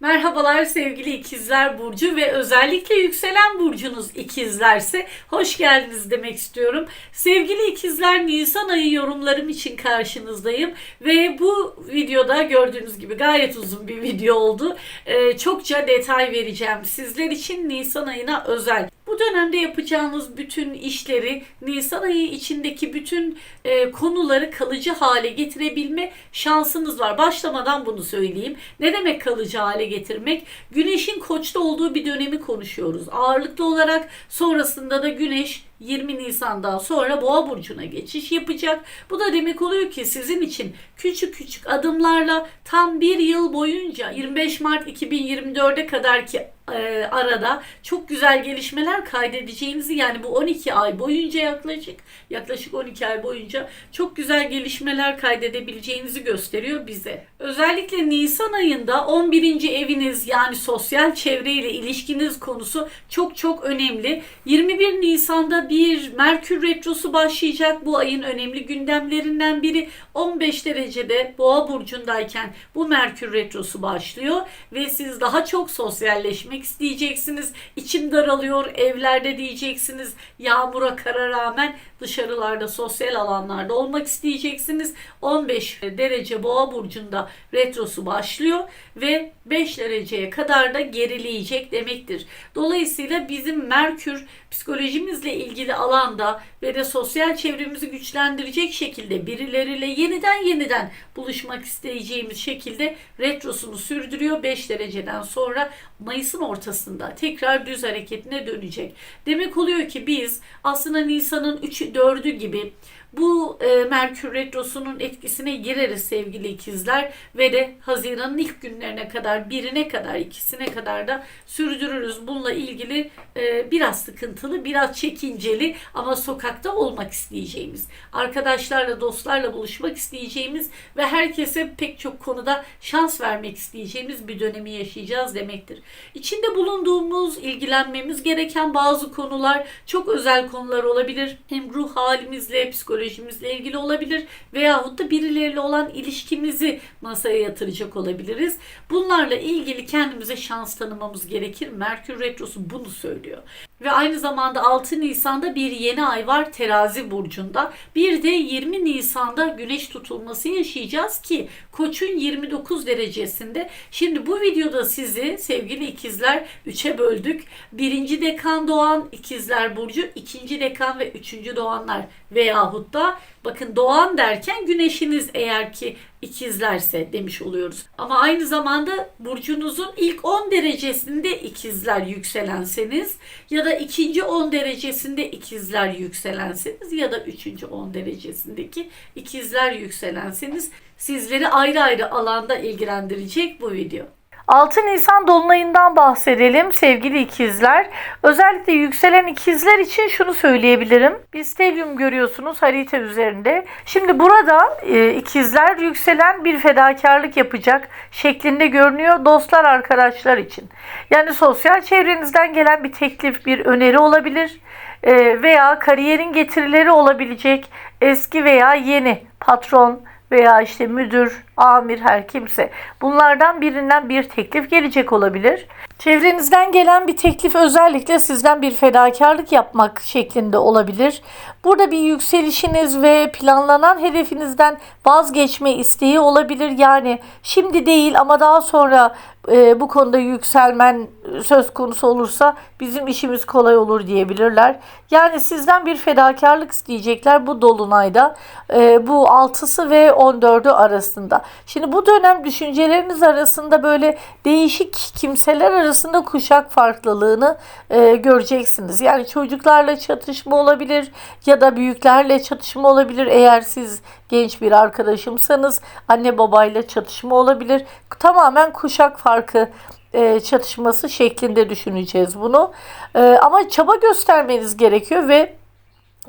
Merhabalar sevgili ikizler burcu ve özellikle yükselen burcunuz ikizlerse hoş geldiniz demek istiyorum. Sevgili ikizler Nisan ayı yorumlarım için karşınızdayım ve bu videoda gördüğünüz gibi gayet uzun bir video oldu. Ee, çokça detay vereceğim sizler için Nisan ayına özel. Dönemde yapacağınız bütün işleri Nisan ayı içindeki bütün e, konuları kalıcı hale getirebilme şansınız var. Başlamadan bunu söyleyeyim. Ne demek kalıcı hale getirmek? Güneşin koçta olduğu bir dönemi konuşuyoruz. Ağırlıklı olarak sonrasında da güneş 20 Nisan'dan sonra Boğa burcuna geçiş yapacak. Bu da demek oluyor ki sizin için küçük küçük adımlarla tam bir yıl boyunca 25 Mart 2024'e kadar ki e, arada çok güzel gelişmeler kaydedeceğinizi yani bu 12 ay boyunca yaklaşık yaklaşık 12 ay boyunca çok güzel gelişmeler kaydedebileceğinizi gösteriyor bize. Özellikle Nisan ayında 11. eviniz yani sosyal çevreyle ilişkiniz konusu çok çok önemli. 21 Nisan'da bir Merkür Retrosu başlayacak. Bu ayın önemli gündemlerinden biri 15 derecede Boğa burcundayken bu Merkür Retrosu başlıyor ve siz daha çok sosyalleşmek isteyeceksiniz. İçim daralıyor evlerde diyeceksiniz. Yağmura kara rağmen dışarılarda sosyal alanlarda olmak isteyeceksiniz. 15 derece Boğa burcunda retrosu başlıyor ve 5 dereceye kadar da gerileyecek demektir. Dolayısıyla bizim Merkür psikolojimizle ilgili alanda ve de sosyal çevremizi güçlendirecek şekilde birileriyle yeniden yeniden buluşmak isteyeceğimiz şekilde retrosunu sürdürüyor. 5 dereceden sonra Mayıs'ın ortasında tekrar düz hareketine dönecek. Demek oluyor ki biz aslında Nisan'ın 3'ü 4'ü gibi bu e, Merkür Retrosu'nun etkisine gireriz sevgili ikizler ve de Haziran'ın ilk günlerine kadar birine kadar ikisine kadar da sürdürürüz. Bununla ilgili e, biraz sıkıntılı, biraz çekinceli ama sokakta olmak isteyeceğimiz, arkadaşlarla, dostlarla buluşmak isteyeceğimiz ve herkese pek çok konuda şans vermek isteyeceğimiz bir dönemi yaşayacağız demektir. İçinde bulunduğumuz, ilgilenmemiz gereken bazı konular çok özel konular olabilir. Hem ruh halimizle, psikolojimizle psikolojimizle ilgili olabilir veyahut da birileriyle olan ilişkimizi masaya yatıracak olabiliriz. Bunlarla ilgili kendimize şans tanımamız gerekir. Merkür Retrosu bunu söylüyor. Ve aynı zamanda 6 Nisan'da bir yeni ay var terazi burcunda. Bir de 20 Nisan'da güneş tutulması yaşayacağız ki koçun 29 derecesinde. Şimdi bu videoda sizi sevgili ikizler 3'e böldük. Birinci dekan doğan ikizler burcu, ikinci dekan ve üçüncü doğanlar veyahut da bakın doğan derken güneşiniz eğer ki ikizlerse demiş oluyoruz. Ama aynı zamanda burcunuzun ilk 10 derecesinde ikizler yükselenseniz ya da ikinci 10 derecesinde ikizler yükselenseniz ya da üçüncü 10 derecesindeki ikizler yükselenseniz sizleri ayrı ayrı alanda ilgilendirecek bu video. 6 Nisan Dolunay'ından bahsedelim sevgili ikizler. Özellikle yükselen ikizler için şunu söyleyebilirim. Bir stelyum görüyorsunuz harita üzerinde. Şimdi burada e, ikizler yükselen bir fedakarlık yapacak şeklinde görünüyor dostlar arkadaşlar için. Yani sosyal çevrenizden gelen bir teklif, bir öneri olabilir e, veya kariyerin getirileri olabilecek eski veya yeni patron, veya işte müdür, amir her kimse bunlardan birinden bir teklif gelecek olabilir. Çevrenizden gelen bir teklif özellikle sizden bir fedakarlık yapmak şeklinde olabilir. Burada bir yükselişiniz ve planlanan hedefinizden vazgeçme isteği olabilir. Yani şimdi değil ama daha sonra e, bu konuda yükselmen söz konusu olursa bizim işimiz kolay olur diyebilirler. Yani sizden bir fedakarlık isteyecekler bu dolunayda. E, bu 6'sı ve 14'ü arasında. Şimdi bu dönem düşünceleriniz arasında böyle değişik kimseler arasında kuşak farklılığını e, göreceksiniz. Yani çocuklarla çatışma olabilir ya da büyüklerle çatışma olabilir. Eğer siz genç bir arkadaşımsanız anne babayla çatışma olabilir. Tamamen kuşak farkı e, çatışması şeklinde düşüneceğiz bunu. E, ama çaba göstermeniz gerekiyor ve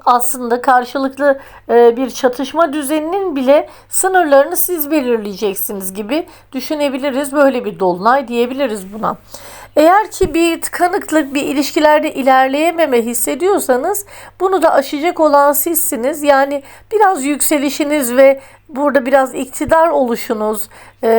aslında karşılıklı e, bir çatışma düzeninin bile sınırlarını siz belirleyeceksiniz gibi düşünebiliriz. Böyle bir dolunay diyebiliriz buna. Eğer ki bir tıkanıklık, bir ilişkilerde ilerleyememe hissediyorsanız bunu da aşacak olan sizsiniz. Yani biraz yükselişiniz ve Burada biraz iktidar oluşunuz, e,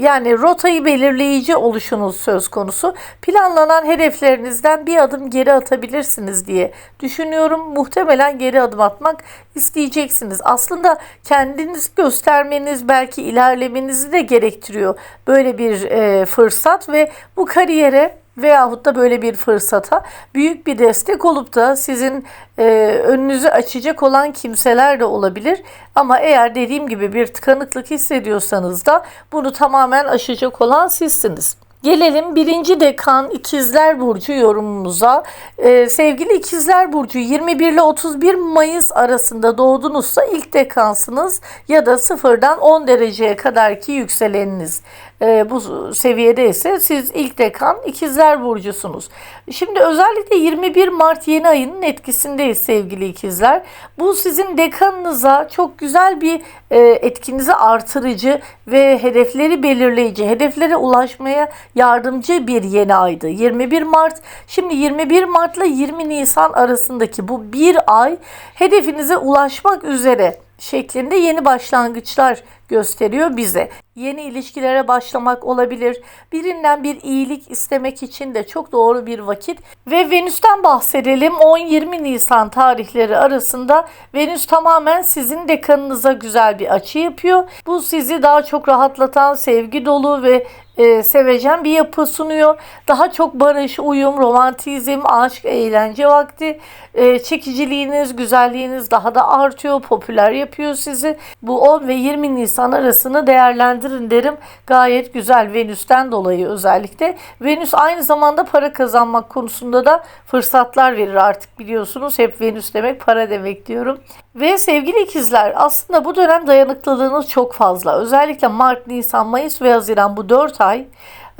yani rotayı belirleyici oluşunuz söz konusu. Planlanan hedeflerinizden bir adım geri atabilirsiniz diye düşünüyorum. Muhtemelen geri adım atmak isteyeceksiniz. Aslında kendinizi göstermeniz belki ilerlemenizi de gerektiriyor böyle bir e, fırsat ve bu kariyere veyahut da böyle bir fırsata büyük bir destek olup da sizin e, önünüzü açacak olan kimseler de olabilir. Ama eğer dediğim gibi bir tıkanıklık hissediyorsanız da bunu tamamen aşacak olan sizsiniz. Gelelim birinci dekan İkizler Burcu yorumumuza. Ee, sevgili İkizler Burcu 21 ile 31 Mayıs arasında doğdunuzsa ilk dekansınız ya da sıfırdan 10 dereceye kadarki yükseleniniz. Ee, bu seviyede ise siz ilk dekan İkizler Burcusunuz. Şimdi özellikle 21 Mart yeni ayının etkisindeyiz sevgili ikizler. Bu sizin dekanınıza çok güzel bir e, etkinizi artırıcı ve hedefleri belirleyici, hedeflere ulaşmaya yardımcı bir yeni aydı. 21 Mart. Şimdi 21 Mart ile 20 Nisan arasındaki bu bir ay hedefinize ulaşmak üzere şeklinde yeni başlangıçlar gösteriyor bize. Yeni ilişkilere başlamak olabilir. Birinden bir iyilik istemek için de çok doğru bir vakit. Ve Venüs'ten bahsedelim. 10-20 Nisan tarihleri arasında Venüs tamamen sizin dekanınıza güzel bir açı yapıyor. Bu sizi daha çok rahatlatan, sevgi dolu ve e, sevecen bir yapı sunuyor. Daha çok barış, uyum, romantizm, aşk, eğlence vakti. E, çekiciliğiniz, güzelliğiniz daha da artıyor, popüler yapıyor sizi. Bu 10 ve 20 Nisan arasını değerlendirin derim. Gayet güzel Venüs'ten dolayı özellikle. Venüs aynı zamanda para kazanmak konusunda da fırsatlar verir artık biliyorsunuz. Hep Venüs demek para demek diyorum. Ve sevgili ikizler aslında bu dönem dayanıklılığınız çok fazla. Özellikle Mart, Nisan, Mayıs ve Haziran bu 4 ay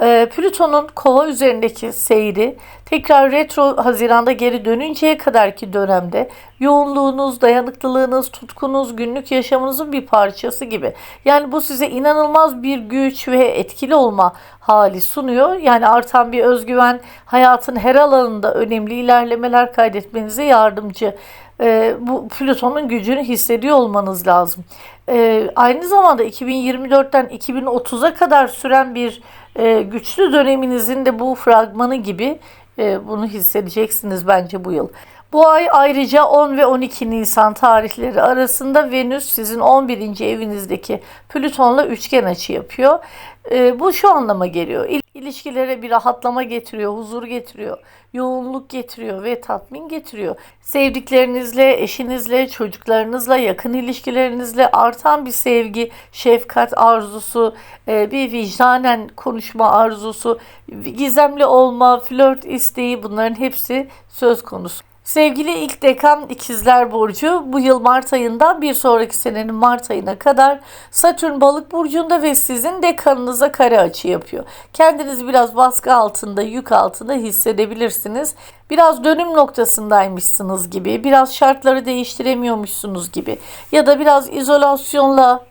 e, Plüton'un kova üzerindeki seyri tekrar retro Haziran'da geri dönünceye kadarki dönemde yoğunluğunuz, dayanıklılığınız, tutkunuz, günlük yaşamınızın bir parçası gibi. Yani bu size inanılmaz bir güç ve etkili olma hali sunuyor. Yani artan bir özgüven hayatın her alanında önemli ilerlemeler kaydetmenize yardımcı e, bu Plüton'un gücünü hissediyor olmanız lazım. E, aynı zamanda 2024'ten 2030'a kadar süren bir e, güçlü döneminizin de bu fragmanı gibi bunu hissedeceksiniz bence bu yıl. Bu ay ayrıca 10 ve 12 Nisan tarihleri arasında Venüs sizin 11. evinizdeki Plüton'la üçgen açı yapıyor. E, bu şu anlama geliyor. İl- İlişkilere bir rahatlama getiriyor, huzur getiriyor, yoğunluk getiriyor ve tatmin getiriyor. Sevdiklerinizle, eşinizle, çocuklarınızla, yakın ilişkilerinizle artan bir sevgi, şefkat arzusu, e, bir vicdanen konuşma arzusu, gizemli olma, flört isteği bunların hepsi söz konusu. Sevgili ilk dekan ikizler burcu bu yıl Mart ayında bir sonraki senenin Mart ayına kadar Satürn balık burcunda ve sizin dekanınıza kare açı yapıyor. Kendinizi biraz baskı altında, yük altında hissedebilirsiniz. Biraz dönüm noktasındaymışsınız gibi, biraz şartları değiştiremiyormuşsunuz gibi ya da biraz izolasyonla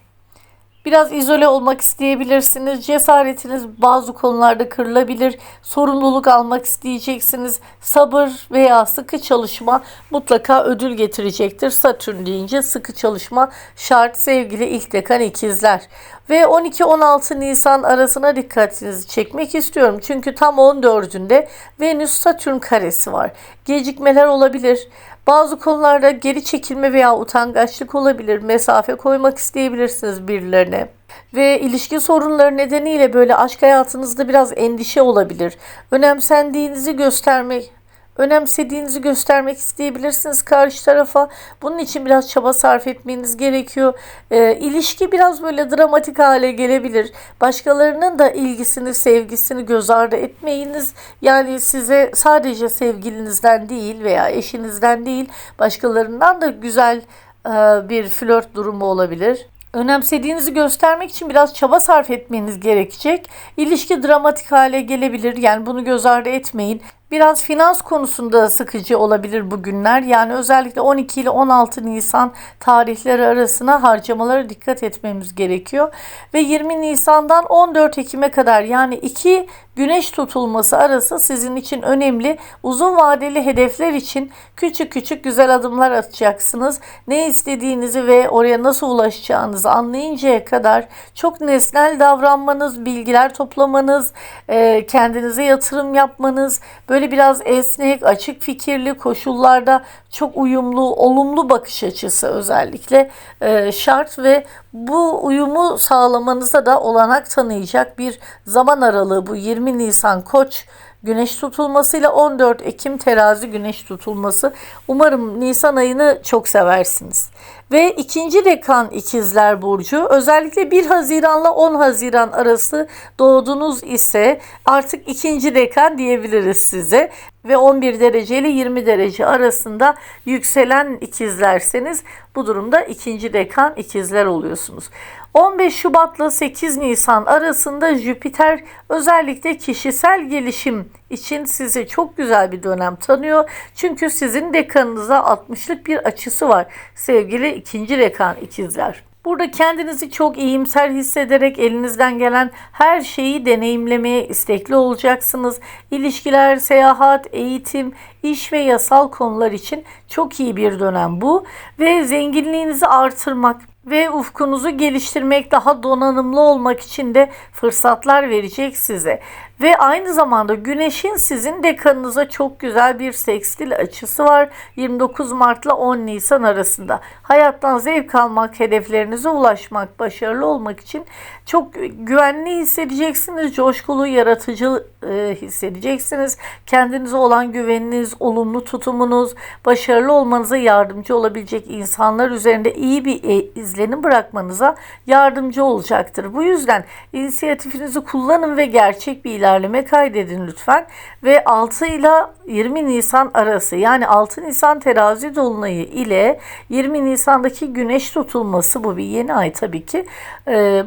Biraz izole olmak isteyebilirsiniz. Cesaretiniz bazı konularda kırılabilir. Sorumluluk almak isteyeceksiniz. Sabır veya sıkı çalışma mutlaka ödül getirecektir. Satürn deyince sıkı çalışma şart sevgili ilk dekan ikizler. Ve 12-16 Nisan arasına dikkatinizi çekmek istiyorum. Çünkü tam 14'ünde Venüs Satürn karesi var. Gecikmeler olabilir. Bazı konularda geri çekilme veya utangaçlık olabilir. Mesafe koymak isteyebilirsiniz birilerine. Ve ilişki sorunları nedeniyle böyle aşk hayatınızda biraz endişe olabilir. Önemsendiğinizi göstermek önemsediğinizi göstermek isteyebilirsiniz karşı tarafa. Bunun için biraz çaba sarf etmeniz gerekiyor. E, ilişki biraz böyle dramatik hale gelebilir. Başkalarının da ilgisini, sevgisini göz ardı etmeyiniz. Yani size sadece sevgilinizden değil veya eşinizden değil başkalarından da güzel e, bir flört durumu olabilir önemsediğinizi göstermek için biraz çaba sarf etmeniz gerekecek. İlişki dramatik hale gelebilir. Yani bunu göz ardı etmeyin. Biraz finans konusunda sıkıcı olabilir bu günler. Yani özellikle 12 ile 16 Nisan tarihleri arasına harcamalara dikkat etmemiz gerekiyor. Ve 20 Nisan'dan 14 Ekim'e kadar yani iki güneş tutulması arası sizin için önemli. Uzun vadeli hedefler için küçük küçük güzel adımlar atacaksınız. Ne istediğinizi ve oraya nasıl ulaşacağınızı anlayıncaya kadar çok nesnel davranmanız, bilgiler toplamanız, e, kendinize yatırım yapmanız, böyle biraz esnek, açık fikirli koşullarda çok uyumlu, olumlu bakış açısı özellikle e, şart ve bu uyumu sağlamanıza da olanak tanıyacak bir zaman aralığı bu 20 Nisan Koç güneş tutulmasıyla 14 Ekim terazi güneş tutulması. Umarım Nisan ayını çok seversiniz. Ve ikinci dekan ikizler burcu özellikle 1 Haziran'la 10 Haziran arası doğdunuz ise artık ikinci dekan diyebiliriz size. Ve 11 derece ile 20 derece arasında yükselen ikizlerseniz bu durumda ikinci dekan ikizler oluyorsunuz. 15 Şubat'la 8 Nisan arasında Jüpiter özellikle kişisel gelişim için size çok güzel bir dönem tanıyor. Çünkü sizin dekanınıza 60'lık bir açısı var sevgili ikinci dekan ikizler. Burada kendinizi çok iyimser hissederek elinizden gelen her şeyi deneyimlemeye istekli olacaksınız. İlişkiler, seyahat, eğitim, iş ve yasal konular için çok iyi bir dönem bu ve zenginliğinizi artırmak ve ufkunuzu geliştirmek, daha donanımlı olmak için de fırsatlar verecek size. Ve aynı zamanda Güneş'in sizin dekanınıza çok güzel bir sekstil açısı var. 29 Mart ile 10 Nisan arasında. Hayattan zevk almak, hedeflerinize ulaşmak, başarılı olmak için çok güvenli hissedeceksiniz. Coşkulu, yaratıcı e, hissedeceksiniz. Kendinize olan güveniniz, olumlu tutumunuz, başarılı olmanıza yardımcı olabilecek insanlar üzerinde iyi bir e, izlenim bırakmanıza yardımcı olacaktır. Bu yüzden inisiyatifinizi kullanın ve gerçek bir ilerleme kaydedin lütfen. Ve 6 ile 20 Nisan arası yani 6 Nisan terazi dolunayı ile 20 Nisan'daki güneş tutulması bu bir yeni ay tabii ki.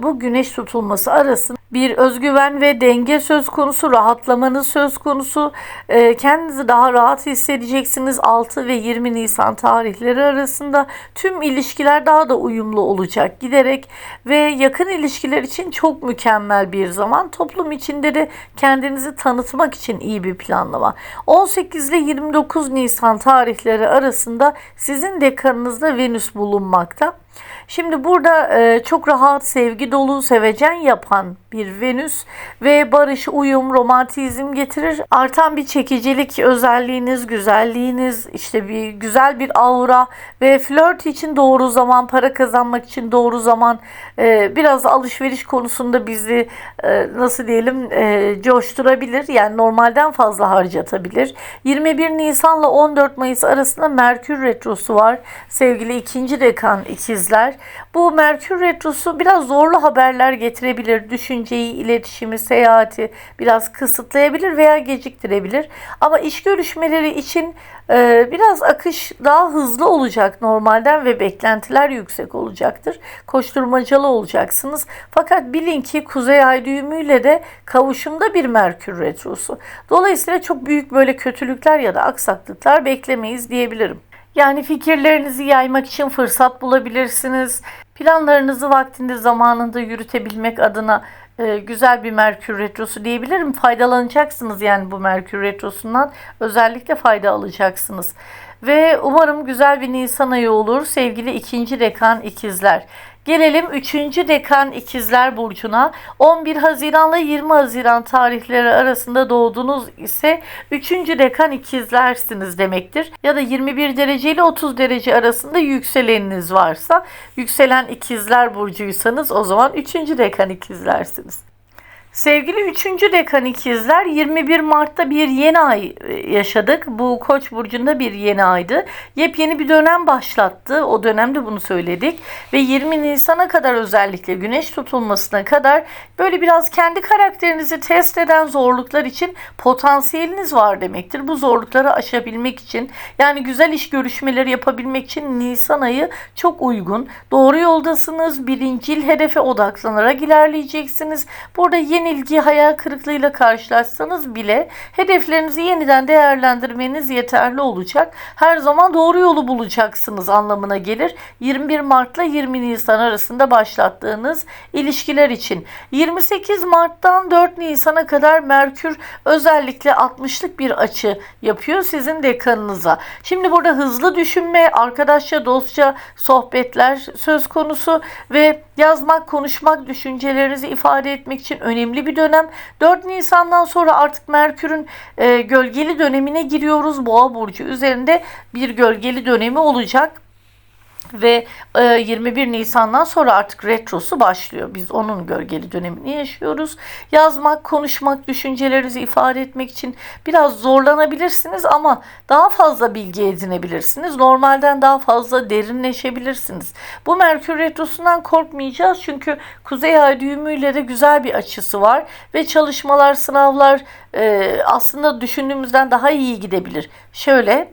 Bu güneş tutulması arasında bir özgüven ve denge söz konusu, rahatlamanız söz konusu. Ee, kendinizi daha rahat hissedeceksiniz 6 ve 20 Nisan tarihleri arasında. Tüm ilişkiler daha da uyumlu olacak giderek ve yakın ilişkiler için çok mükemmel bir zaman. Toplum içinde de kendinizi tanıtmak için iyi bir planlama. 18 ile 29 Nisan tarihleri arasında sizin dekanınızda Venüs bulunmakta. Şimdi burada e, çok rahat, sevgi dolu, sevecen yapan bir Venüs ve barış, uyum, romantizm getirir. Artan bir çekicilik özelliğiniz, güzelliğiniz, işte bir güzel bir aura ve flört için doğru zaman, para kazanmak için doğru zaman, e, biraz alışveriş konusunda bizi e, nasıl diyelim e, coşturabilir. Yani normalden fazla harcatabilir. 21 Nisan ile 14 Mayıs arasında Merkür Retrosu var. Sevgili ikinci dekan ikizler. Bu Merkür Retrosu biraz zorlu haberler getirebilir. Düşünceyi, iletişimi, seyahati biraz kısıtlayabilir veya geciktirebilir. Ama iş görüşmeleri için e, biraz akış daha hızlı olacak normalden ve beklentiler yüksek olacaktır. Koşturmacalı olacaksınız. Fakat bilin ki Kuzey Ay düğümüyle de kavuşumda bir Merkür Retrosu. Dolayısıyla çok büyük böyle kötülükler ya da aksaklıklar beklemeyiz diyebilirim. Yani fikirlerinizi yaymak için fırsat bulabilirsiniz. Planlarınızı vaktinde zamanında yürütebilmek adına e, güzel bir Merkür Retrosu diyebilirim. Faydalanacaksınız yani bu Merkür Retrosu'ndan. Özellikle fayda alacaksınız. Ve umarım güzel bir Nisan ayı olur sevgili ikinci dekan ikizler. Gelelim 3. dekan ikizler burcuna. 11 Haziran ile 20 Haziran tarihleri arasında doğdunuz ise 3. dekan ikizlersiniz demektir. Ya da 21 derece ile 30 derece arasında yükseleniniz varsa yükselen ikizler burcuysanız o zaman 3. dekan ikizlersiniz. Sevgili 3. dekan ikizler 21 Mart'ta bir yeni ay e, yaşadık. Bu Koç burcunda bir yeni aydı. Yepyeni bir dönem başlattı. O dönemde bunu söyledik ve 20 Nisan'a kadar özellikle güneş tutulmasına kadar böyle biraz kendi karakterinizi test eden zorluklar için potansiyeliniz var demektir. Bu zorlukları aşabilmek için yani güzel iş görüşmeleri yapabilmek için Nisan ayı çok uygun. Doğru yoldasınız. Birincil hedefe odaklanarak ilerleyeceksiniz. Burada yeni yenilgi, hayal kırıklığıyla karşılaşsanız bile hedeflerinizi yeniden değerlendirmeniz yeterli olacak. Her zaman doğru yolu bulacaksınız anlamına gelir. 21 Mart'la 20 Nisan arasında başlattığınız ilişkiler için. 28 Mart'tan 4 Nisan'a kadar Merkür özellikle 60'lık bir açı yapıyor sizin dekanınıza. Şimdi burada hızlı düşünme, arkadaşça, dostça sohbetler söz konusu ve yazmak, konuşmak, düşüncelerinizi ifade etmek için önemli bir dönem. 4 Nisan'dan sonra artık Merkür'ün e, gölgeli dönemine giriyoruz. Boğa burcu üzerinde bir gölgeli dönemi olacak ve e, 21 Nisan'dan sonra artık retrosu başlıyor. Biz onun gölgeli dönemini yaşıyoruz. Yazmak, konuşmak, düşüncelerinizi ifade etmek için biraz zorlanabilirsiniz ama daha fazla bilgi edinebilirsiniz. Normalden daha fazla derinleşebilirsiniz. Bu Merkür retrosundan korkmayacağız çünkü Kuzey Ay düğümüyle de güzel bir açısı var ve çalışmalar, sınavlar e, aslında düşündüğümüzden daha iyi gidebilir. Şöyle e,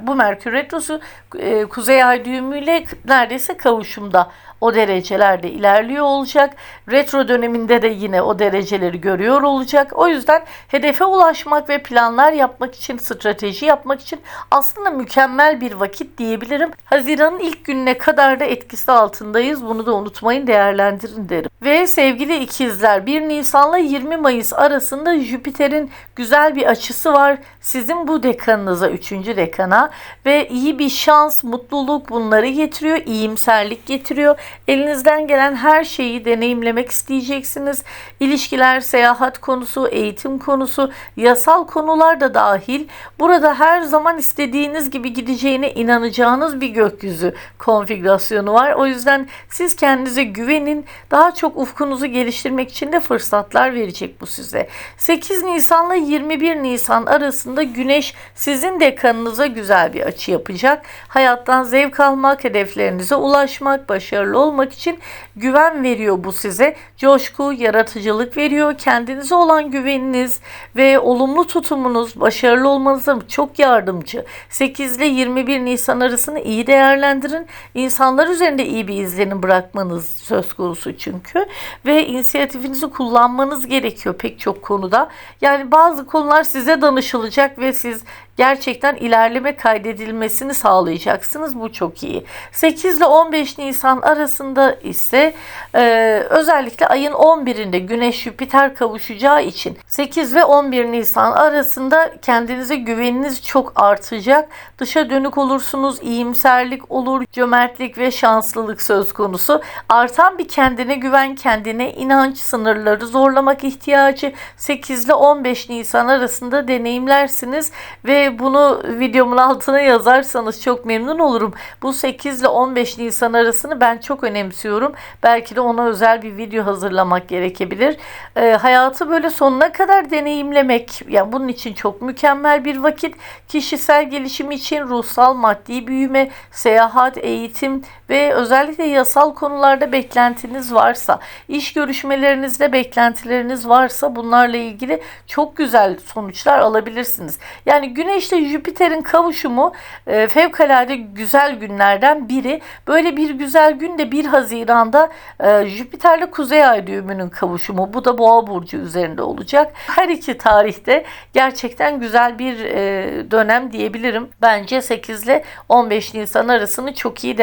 bu Merkür retrosu e, Kuzey Ay düğümüyle neredeyse kavuşumda o derecelerde ilerliyor olacak. Retro döneminde de yine o dereceleri görüyor olacak. O yüzden hedefe ulaşmak ve planlar yapmak için, strateji yapmak için aslında mükemmel bir vakit diyebilirim. Haziran'ın ilk gününe kadar da etkisi altındayız. Bunu da unutmayın, değerlendirin derim. Ve sevgili ikizler 1 Nisan'la 20 Mayıs arasında Jüpiter'in güzel bir açısı var. Sizin bu dekanınıza, 3. dekana ve iyi bir şans, mutluluk bunları getiriyor, iyimserlik getiriyor. Elinizden gelen her şeyi deneyimlemek isteyeceksiniz. İlişkiler, seyahat konusu, eğitim konusu, yasal konular da dahil. Burada her zaman istediğiniz gibi gideceğine inanacağınız bir gökyüzü konfigürasyonu var. O yüzden siz kendinize güvenin. Daha çok ufkunuzu geliştirmek için de fırsatlar verecek bu size. 8 Nisan'la 21 Nisan arasında Güneş sizin dekanınıza güzel bir açı yapacak. Hayattan zevk almak, hedeflerinize ulaşmak, başarılı olmak için güven veriyor bu size. Coşku, yaratıcılık veriyor. Kendinize olan güveniniz ve olumlu tutumunuz başarılı olmanıza çok yardımcı. 8 ile 21 Nisan arasını iyi değerlendirin. İnsanlar üzerinde iyi bir izlenim bırakmanız söz konusu çünkü ve inisiyatifinizi kullanmanız gerekiyor pek çok konuda. Yani bazı konular size danışılacak ve siz gerçekten ilerleme kaydedilmesini sağlayacaksınız. Bu çok iyi. 8 ile 15 Nisan arasında ise e, özellikle ayın 11'inde Güneş Jüpiter kavuşacağı için 8 ve 11 Nisan arasında kendinize güveniniz çok artacak. Dışa dönük olursunuz, iyimserlik olur, cömertlik ve şanslılık söz konusu. Artan bir kendine güven, kendine inanç, sınırları zorlamak ihtiyacı 8 ile 15 Nisan arasında deneyimlersiniz ve bunu videomun altına yazarsanız çok memnun olurum. Bu 8 ile 15 Nisan arasını ben çok önemsiyorum. Belki de ona özel bir video hazırlamak gerekebilir. Ee, hayatı böyle sonuna kadar deneyimlemek, yani bunun için çok mükemmel bir vakit. Kişisel gelişim için ruhsal, maddi büyüme, seyahat, eğitim ve özellikle yasal konularda beklentiniz varsa, iş görüşmelerinizde beklentileriniz varsa bunlarla ilgili çok güzel sonuçlar alabilirsiniz. Yani Güneşle Jüpiter'in kavuşumu e, fevkalade güzel günlerden biri. Böyle bir güzel gün de 1 Haziran'da e, Jüpiter'le Kuzey Ay düğümünün kavuşumu. Bu da Boğa burcu üzerinde olacak. Her iki tarihte gerçekten güzel bir e, dönem diyebilirim. Bence 8 ile 15 Nisan arasını çok iyi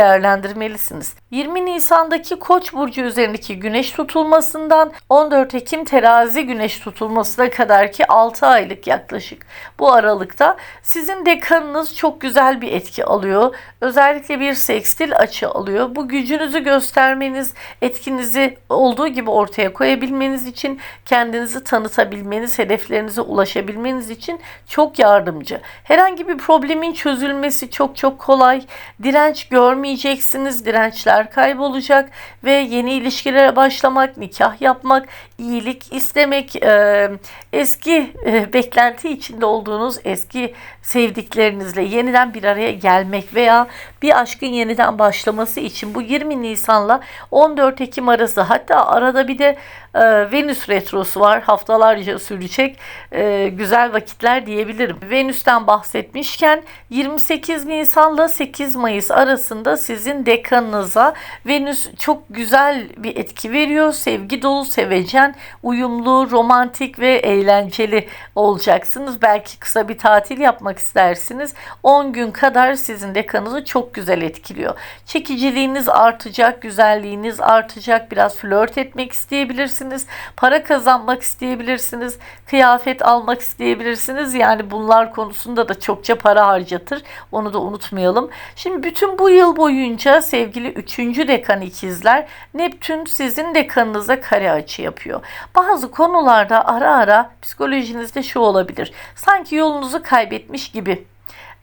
değerlendirmelisiniz. 20 Nisan'daki Koç burcu üzerindeki güneş tutulmasından 14 Ekim terazi güneş tutulmasına kadar ki 6 aylık yaklaşık bu aralıkta sizin dekanınız çok güzel bir etki alıyor. Özellikle bir sekstil açı alıyor. Bu gücünüzü göstermeniz, etkinizi olduğu gibi ortaya koyabilmeniz için, kendinizi tanıtabilmeniz, hedeflerinize ulaşabilmeniz için çok yardımcı. Herhangi bir problemin çözülmesi çok çok kolay. Direnç görmeyeceksiniz. Dirençler kaybolacak ve yeni ilişkilere başlamak, nikah yapmak, iyilik istemek, e, eski e, beklenti içinde olduğunuz eski sevdiklerinizle yeniden bir araya gelmek veya bir aşkın yeniden başlaması için bu 20 Nisan'la 14 Ekim arası hatta arada bir de Ee, Venüs retrosu var. Haftalarca sürecek e, güzel vakitler diyebilirim. Venüs'ten bahsetmişken 28 Nisan'la 8 Mayıs arasında sizin dekanınıza Venüs çok güzel bir etki veriyor. Sevgi dolu, sevecen, uyumlu, romantik ve eğlenceli olacaksınız. Belki kısa bir tatil yapmak istersiniz. 10 gün kadar sizin dekanınızı çok güzel etkiliyor. Çekiciliğiniz artacak, güzelliğiniz artacak. Biraz flört etmek isteyebilirsiniz. Para kazanmak isteyebilirsiniz. Kıyafet almak isteyebilirsiniz. Yani bunlar konusunda da çokça para harcatır. Onu da unutmayalım. Şimdi bütün bu yıl boyunca sevgili 3. dekan ikizler Neptün sizin dekanınıza kare açı yapıyor. Bazı konularda ara ara psikolojinizde şu olabilir. Sanki yolunuzu kaybetmiş gibi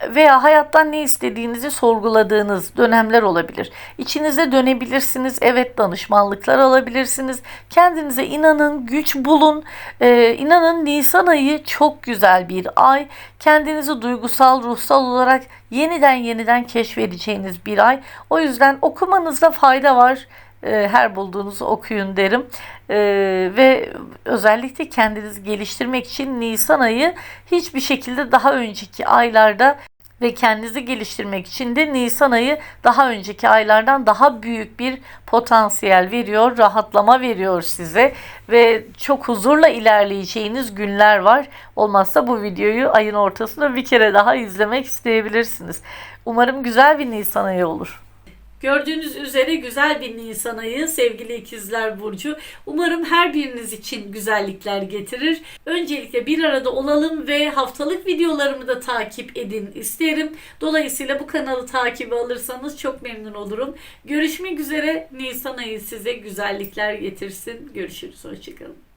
veya hayattan ne istediğinizi sorguladığınız dönemler olabilir. İçinize dönebilirsiniz. Evet danışmanlıklar alabilirsiniz. Kendinize inanın, güç bulun. Ee, inanın Nisan ayı çok güzel bir ay. Kendinizi duygusal, ruhsal olarak yeniden yeniden keşfedeceğiniz bir ay. O yüzden okumanızda fayda var. Ee, her bulduğunuzu okuyun derim. Ee, ve özellikle kendinizi geliştirmek için Nisan ayı hiçbir şekilde daha önceki aylarda ve kendinizi geliştirmek için de Nisan ayı daha önceki aylardan daha büyük bir potansiyel veriyor, rahatlama veriyor size ve çok huzurla ilerleyeceğiniz günler var. Olmazsa bu videoyu ayın ortasında bir kere daha izlemek isteyebilirsiniz. Umarım güzel bir Nisan ayı olur. Gördüğünüz üzere güzel bir Nisan ayı sevgili ikizler Burcu. Umarım her biriniz için güzellikler getirir. Öncelikle bir arada olalım ve haftalık videolarımı da takip edin isterim. Dolayısıyla bu kanalı takibe alırsanız çok memnun olurum. Görüşmek üzere Nisan ayı size güzellikler getirsin. Görüşürüz. Hoşçakalın.